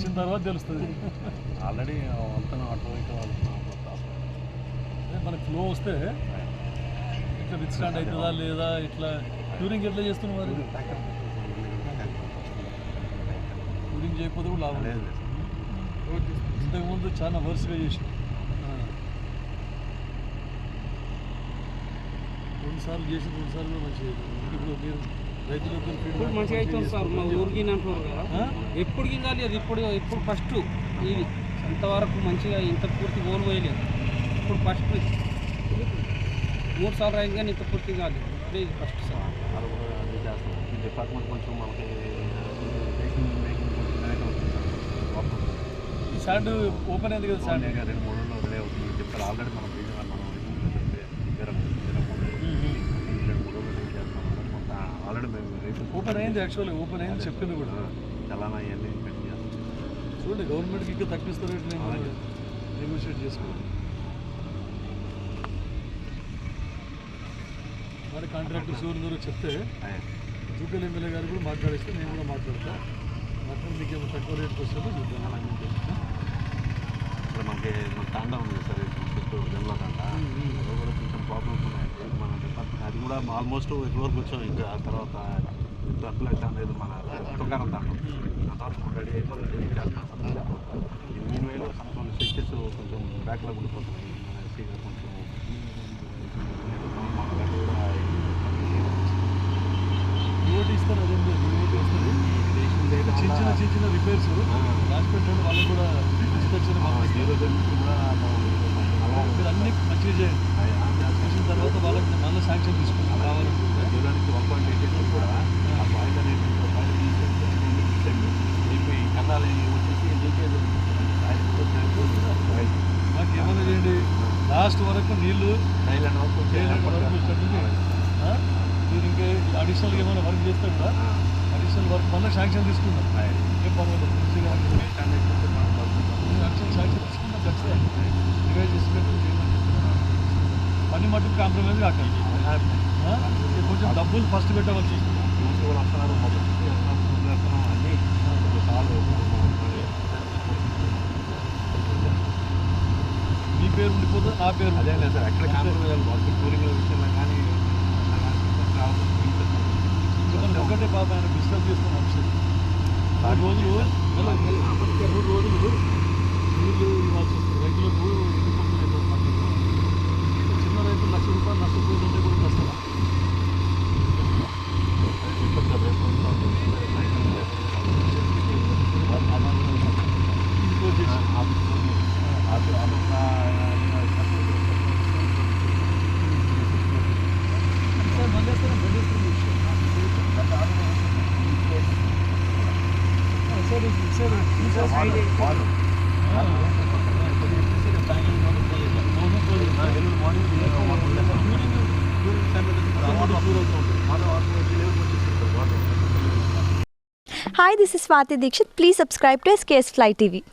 చేసిన తర్వాత తెలుస్తుంది. ఆల్రెడీ వెళ్తున్నాం వెళ్తున్నాం అదే మనకి ఫ్లో వస్తే ఇట్లా విత్ స్టాండ్ అవుతుందా లేదా ఇట్లా క్యూరింగ్ ఎట్లా చేస్తున్నాం మరి? క్యూరింగ్ చేయకపోతే కూడా లాభం లేదు. ఇంతకుముందు చాలా వర్స్గా చేసి రెండుసార్లు చేసి రెండుసార్లు మంచిగా. ఇప్పుడు మీరు ఇప్పుడు మంచిగా అవుతుంది సార్ మా ఊరికి అంటున్నారు కదా? ఎప్పుడు అది ఇప్పుడు ఇప్పుడు ఫస్ట్ ఇది. ఇంతవరకు మంచిగా ఇంత పూర్తి ఓలు పోయలేదు. ఇప్పుడు ఫస్ట్ మూడు సార్లు అయింది కానీ ఇంత పూర్తి కాదు. ఇప్పుడే ఇది ఫస్ట్ సార్. డిపార్ట్మెంట్ కొంచెం మనకి ఈ శాండ్ ఓపెన్ అయింది కదా సాండే రెండు మూడు రోజులు అవుతుంది. ఆల్రెడీ మనం మనం వేరే రెండు మూడు రోజులు వెయిట్ చేస్తాం మొత్తం ఆల్రెడీ మేము రేపు ఓపెన్ అయింది యాక్చువల్లీ ఓపెన్ అయింది చెప్పింది కూడా. చలానా ఇవన్నీ చూడండి గవర్నమెంట్కి ఇంకా తగ్గిస్తారు నెగోషియేట్ చేసుకోవాలి. మరి కాంట్రాక్టర్ సూర్యుడు చెప్తే. జూకల్ ఎమ్మెల్యే గారు కూడా మాట్లాడిస్తే నేను కూడా మాట్లాడతా. మాట్లాడి మీకు ఏమో తక్కువ రేట్కి వస్తుందో చూద్దాం. ఇక్కడ మనకి మన తాండా ఉంది సార్ చుట్టూ జన్లో తాండా. కూడా కొంచెం ప్రాబ్లమ్స్ ఉన్నాయి. మన అది కూడా ఆల్మోస్ట్ ఇదివరకు వచ్చాం ఇంకా ఆ తర్వాత అట్లా అనేది మన తుకారం తాండం అంతవరకు రెడీ అయిపోతుంది ఎనిమిది వేలు కొన్ని స్విచ్చెస్ కొంచెం బ్యాక్లో ఉండిపోతున్నాయి మన గారు కొంచెం మన చిన్న చిన్న రిపేర్స్ రాసి పెట్టండి వాళ్ళకి. కూడా జీరో కూడా లాస్ట్ వరకు నీళ్ళు? మీరు ఇంకా అడిషనల్గా ఏమైనా వర్క్ చేస్తే కూడా అడిషనల్ వర్క్ మళ్ళీ శాంక్షన్ తీసుకుందాం. ఏం పర్వాలేదు. అడిషనల్ శాంక్షన్ తీసుకుందాం. ఖచ్చితంగా. రివైజ్ చేసుకుంటూ. పని మటుకు కాంప్రమైజ్ కాకండి. కొంచెం డబ్బులు ఫస్ట్ పెట్టవలసి వస్తుంది వస్తున్నారు మొబైల్ వస్తున్నాం అన్నీ చాలు మీ పేరు ఉండిపోతుంది నా పేరు అదే లేదు సార్ ఎక్కడ టూరింగ్ విషయంలో కానీ ఒకటే పాప ఆయన డిస్టర్బ్ చేస్తున్న అంశం రోజులు మూడు రోజులు నీళ్ళు ఇవ్వాల్సి వస్తుంది రైతులకు Hi, this is Swati Dikshit. Please subscribe to SKS Fly TV.